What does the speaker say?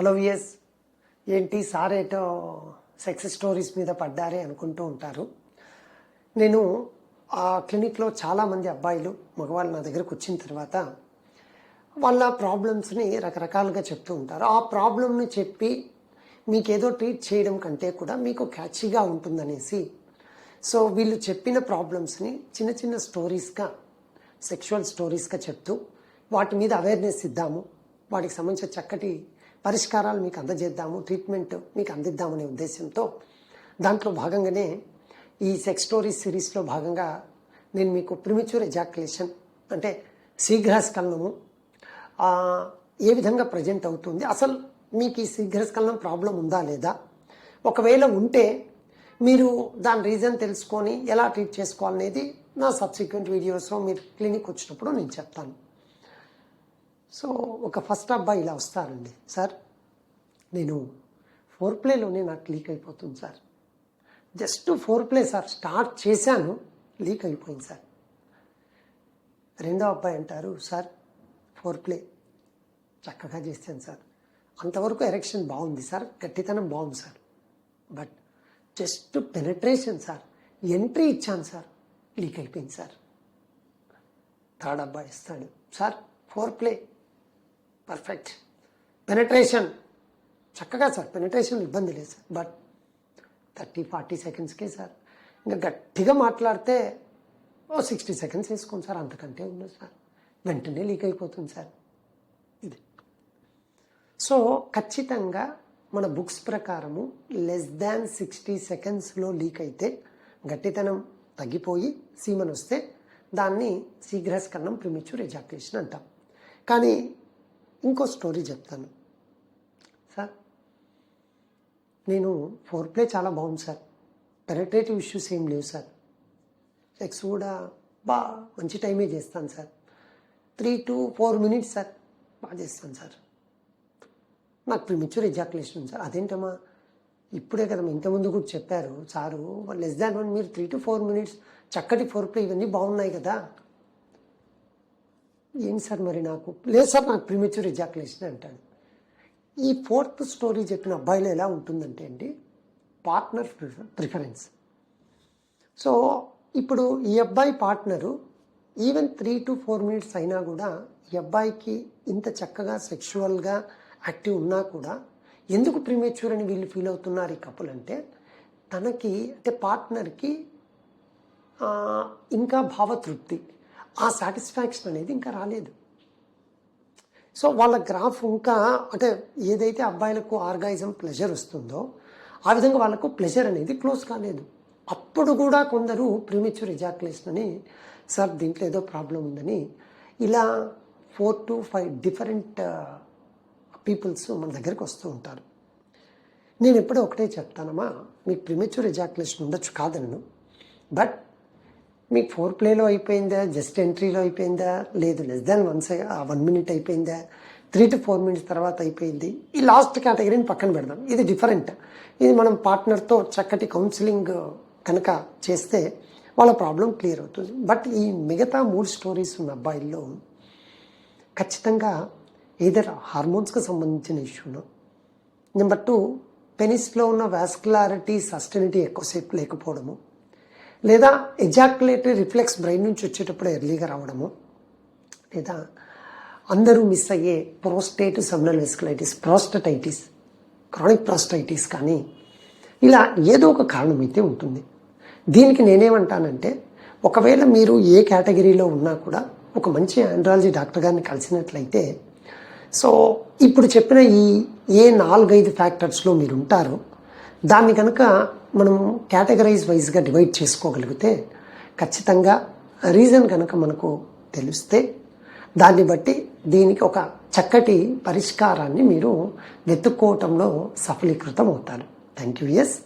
Hello VS. ఏంటి sir ఏటో success stories మీద పడ్డారే అనుకుంటూ ఉంటారు. నేను ఆ క్లినిక్లో చాలామంది అబ్బాయిలు మగవాళ్ళు నా దగ్గరకు వచ్చిన తర్వాత వాళ్ళ ప్రాబ్లమ్స్ని రకరకాలుగా చెప్తూ ఉంటారు. ఆ ప్రాబ్లమ్ని చెప్పి మీకేదో ట్రీట్ చేయడం కంటే కూడా మీకు క్యాచీగా ఉంటుందనేసి సో వీళ్ళు చెప్పిన ప్రాబ్లమ్స్ని చిన్న చిన్న స్టోరీస్గా సెక్షువల్ స్టోరీస్గా చెప్తూ వాటి మీద అవేర్నెస్ ఇద్దాము వాటికి సంబంధించిన చక్కటి పరిష్కారాలు మీకు అందజేద్దాము ట్రీట్మెంట్ మీకు అందిద్దామనే ఉద్దేశంతో దాంట్లో భాగంగానే ఈ సెక్స్ స్టోరీస్ సిరీస్లో భాగంగా నేను మీకు ప్రిమిచ్యూర్ ఎజాక్యులేషన్ అంటే శీఘ్రస్కలనము ఏ విధంగా ప్రజెంట్ అవుతుంది అసలు మీకు ఈ శీఘ్రస్కలనం ప్రాబ్లం ఉందా లేదా ఒకవేళ ఉంటే మీరు దాని రీజన్ తెలుసుకొని ఎలా ట్రీట్ చేసుకోవాలనేది నా సబ్సిక్వెంట్ వీడియోస్లో మీరు క్లినిక్ వచ్చినప్పుడు నేను చెప్తాను. సో ఒక ఫస్ట్ అబ్బాయి ఇలా వస్తారండి. సార్ నేను ఫోర్ ప్లేలోనే నాకు లీక్ అయిపోతుంది sir. Just foreplay sir start చేశాను లీక్ అయిపోయింది సార్. రెండో అబ్బాయి అంటారు సార్ ఫోర్ ప్లే చక్కగా చేశాను సార్. అంతవరకు ఎరెక్షన్ బాగుంది సార్ గట్టితనం బాగుంది sir. But just penetration sir entry ఇచ్చాను సార్ లీక్ అయిపోయింది సార్. థర్డ్ అబ్బాయి ఇస్తాడు sir foreplay perfect penetration చక్కగా సార్ పెనట్రేషన్ ఇబ్బంది లేదు సార్. బట్ థర్టీ ఫార్టీ సెకండ్స్కే సార్. ఇంకా గట్టిగా మాట్లాడితే ఓ సిక్స్టీ సెకండ్స్ వేసుకోండి సార్. అంతకంటే ఉండదు సార్. వెంటనే లీక్ అయిపోతుంది సార్. ఇది. సో ఖచ్చితంగా మన బుక్స్ ప్రకారము లెస్ దాన్ సిక్స్టీ సెకండ్స్లో లీక్ అయితే గట్టితనం తగ్గిపోయి సీమన్ వస్తే దాన్ని శీఘ్రస్కరణం ప్రిమిచ్యూర్ ఎజాక్యులేషన్ అంటాం. కానీ ఇంకో స్టోరీ చెప్తాను. సార్ నేను ఫోర్ ప్లే చాలా బాగుంది సార్. పెనట్రేటివ్ ఇష్యూస్ ఏం లేవు సార్. సెక్స్ కూడా బాగా మంచి టైమే చేస్తాను sir. Three to four minutes sir బాగా చేస్తాను సార్. నాకు ప్రిమిచ్యూర్ ఎజాకులేషన్ సార్. అదేంటమ్మా? ఇప్పుడే కదా ఇంతకుముందు కూడా చెప్పారు సారు. లెస్ దాన్ వన్ మీరు త్రీ టు ఫోర్ మినిట్స్ చక్కటి ఫోర్ ప్లే ఇవన్నీ బాగున్నాయి కదా. ఏంటి సార్ మరి నాకు? లేదు సార్ నాకు ప్రిమిచ్యూర్ ఎజాకులేషన్ అంటాడు ఈ ఫోర్త్ స్టోరీ చెప్పిన అబ్బాయిలో ఎలా ఉంటుందంటే అండి పార్ట్నర్ ప్రిఫరెన్స్ సో ఇప్పుడు ఈ అబ్బాయి partner even three to four minutes అయినా కూడా ఈ అబ్బాయికి ఇంత చక్కగా సెక్షువల్గా యాక్టివ్ ఉన్నా కూడా ఎందుకు ప్రీమేచ్యూర్ అని వీళ్ళు ఫీల్ అవుతున్నారు ఈ కపుల్ అంటే తనకి అంటే పార్ట్నర్కి ఇంకా భావతృప్తి. ఆ సాటిస్ఫాక్షన్ అనేది ఇంకా రాలేదు. సో వాళ్ళ గ్రాఫ్ ఇంకా అంటే ఏదైతే అబ్బాయిలకు ఆర్గాయిజం ప్లెజర్ వస్తుందో ఆ విధంగా వాళ్ళకు ప్లెజర్ అనేది క్లోజ్ కాలేదు. అప్పుడు కూడా కొందరు ప్రీమెచ్యూర్ ఎజాకులేషన్ అని సార్ దీంట్లో ఏదో ప్రాబ్లం ఉందని ఇలా four to five different peoples మన దగ్గరికి వస్తూ ఉంటారు. నేను ఎప్పుడూ ఒకటే చెప్తానమ్మా మీకు ప్రిమెచ్యూర్ ఎజాకులేషన్ ఉండొచ్చు కాదనను బట్ మీకు ఫోర్ ప్లేలో అయిపోయిందా? జస్ట్ ఎంట్రీలో అయిపోయిందా? లేదు less than one one minute అయిపోయిందా? త్రీ టు ఫోర్ మినిట్స్ తర్వాత అయిపోయింది. ఈ లాస్ట్ కేటగిరీని పక్కన పెడదాం. ఇది డిఫరెంట్ ఇది మనం పార్ట్నర్తో చక్కటి కౌన్సిలింగ్ కనుక చేస్తే వాళ్ళ ప్రాబ్లం క్లియర్ అవుతుంది. బట్ ఈ మిగతా మూడు స్టోరీస్ ఉన్న అబ్బాయిల్లో ఖచ్చితంగా ఏదర్ హార్మోన్స్కి సంబంధించిన ఇష్యూను నెంబర్ టూ పెనిస్లో ఉన్న వాస్కులారిటీ సస్టెనిటీ ఎక్కువసేపు లేకపోవడము. లేదా ఎజాక్యులేటరీ రిఫ్లెక్స్ బ్రెయిన్ నుంచి వచ్చేటప్పుడు ఎర్లీగా రావడము లేదా అందరూ మిస్ అయ్యే prostate seminal vesiculitis prostatitis chronic prostatitis కానీ ఇలా ఏదో ఒక కారణం అయితే ఉంటుంది. దీనికి నేనేమంటానంటే ఒకవేళ మీరు ఏ కేటగిరీలో ఉన్నా కూడా ఒక మంచి ఆండ్రాలజీ డాక్టర్ గారిని కలిసినట్లయితే సో ఇప్పుడు చెప్పిన ఈ ఏ నాలుగైదు ఫ్యాక్టర్స్లో మీరు ఉంటారో దాన్ని కనుక మనం కేటగరైజ్ వైజ్గా డివైడ్ చేసుకోగలిగితే ఖచ్చితంగా రీజన్ కనుక మనకు తెలిస్తే దాన్ని బట్టి దీనికి ఒక చక్కటి పరిష్కారాన్ని మీరు వెతుక్కోవటంలో సఫలీకృతం అవుతారు థ్యాంక్ యూ ఎస్